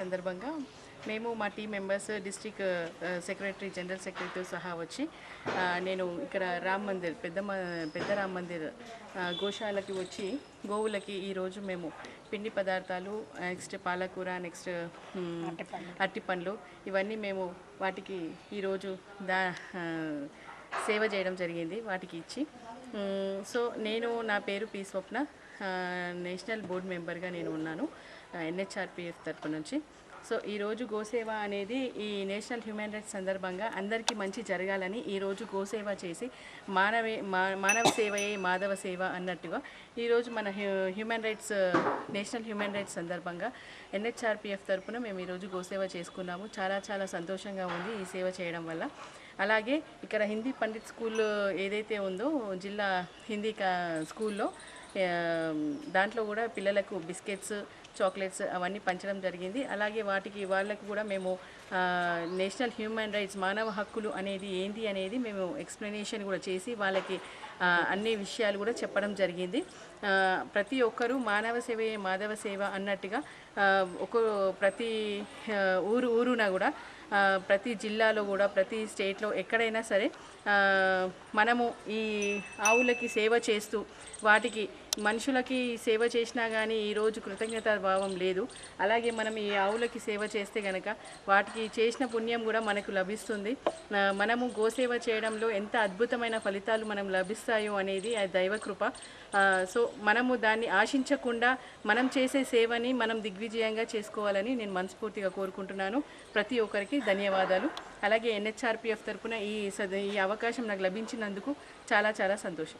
సందర్భంగా మేము మా team members district secretary general సెక్రటరీతో సహా వచ్చి నేను ఇక్కడ రామ్ మందిర్ పెద్ద పెద్ద రామ్ మందిర్ గోశాలకి వచ్చి గోవులకి ఈరోజు మేము పిండి పదార్థాలు నెక్స్ట్ పాలకూర నెక్స్ట్ అట్టి పండ్లు ఇవన్నీ మేము వాటికి ఈరోజు దా సేవ చేయడం జరిగింది వాటికి ఇచ్చి. సో నేను నా పేరు పి స్వప్న నేషనల్ బోర్డ్ మెంబర్గా నేను ఉన్నాను. ఎన్హెచ్ఆర్పిఎఫ్ తరపు నుంచి. సో ఈరోజు గోసేవ అనేది ఈ నేషనల్ హ్యూమన్ రైట్స్ సందర్భంగా అందరికీ మంచి జరగాలని ఈరోజు గోసేవ చేసి మానవే మా మానవ సేవయే మాధవ సేవ అన్నట్టుగా ఈరోజు మన hue- human rights national human rights సందర్భంగా ఎన్హెచ్ఆర్పిఎఫ్ తరపున మేము ఈరోజు గోసేవ చేసుకున్నాము. చాలా చాలా సంతోషంగా ఉంది ఈ సేవ చేయడం వల్ల. అలాగే ఇక్కడ హిందీ పండిత్ స్కూల్ ఏదైతే ఉందో జిల్లా హిందీ కా- స్కూల్లో దాంట్లో కూడా పిల్లలకు బిస్కెట్స్ చాక్లెట్స్ అవన్నీ పంచడం జరిగింది. అలాగే వాటికి వాళ్ళకు కూడా మేము నేషనల్ హ్యూమన్ రైట్స్ మానవ హక్కులు అనేది ఏంటి అనేది మేము ఎక్స్ప్లెనేషన్ కూడా చేసి వాళ్ళకి అన్ని విషయాలు కూడా చెప్పడం జరిగింది. ప్రతి ఒక్కరూ మానవ సేవయే మాధవ సేవ అన్నట్టుగా ఒక ప్రతి ఊరు ఊరున కూడా ప్రతి జిల్లాలో కూడా ప్రతి స్టేట్లో ఎక్కడైనా సరే మనము ఈ ఆవులకి సేవ చేస్తూ వాటికి మనుషులకి సేవ చేసినా కానీ ఈరోజు కృతజ్ఞత భావం లేదు. అలాగే మనం ఈ ఆవులకి సేవ చేస్తే గనక వాటికి చేసిన పుణ్యం కూడా మనకు లభిస్తుంది. మనము గోసేవ చేయడంలో ఎంత అద్భుతమైన ఫలితాలు మనం లభిస్తాయో అనేది ఆ దైవకృప సో మనము దాన్ని ఆశించకుండా మనం చేసే సేవని మనం దిగ్విజయంగా చేసుకోవాలని నేను మనస్ఫూర్తిగా కోరుకుంటున్నాను. ప్రతి ఒక్కరికి ధన్యవాదాలు. అలాగే ఎన్హెచ్ఆర్పిఎఫ్ తరఫున ఈ ఈ అవకాశం నాకు లభించినందుకు చాలా చాలా సంతోషం.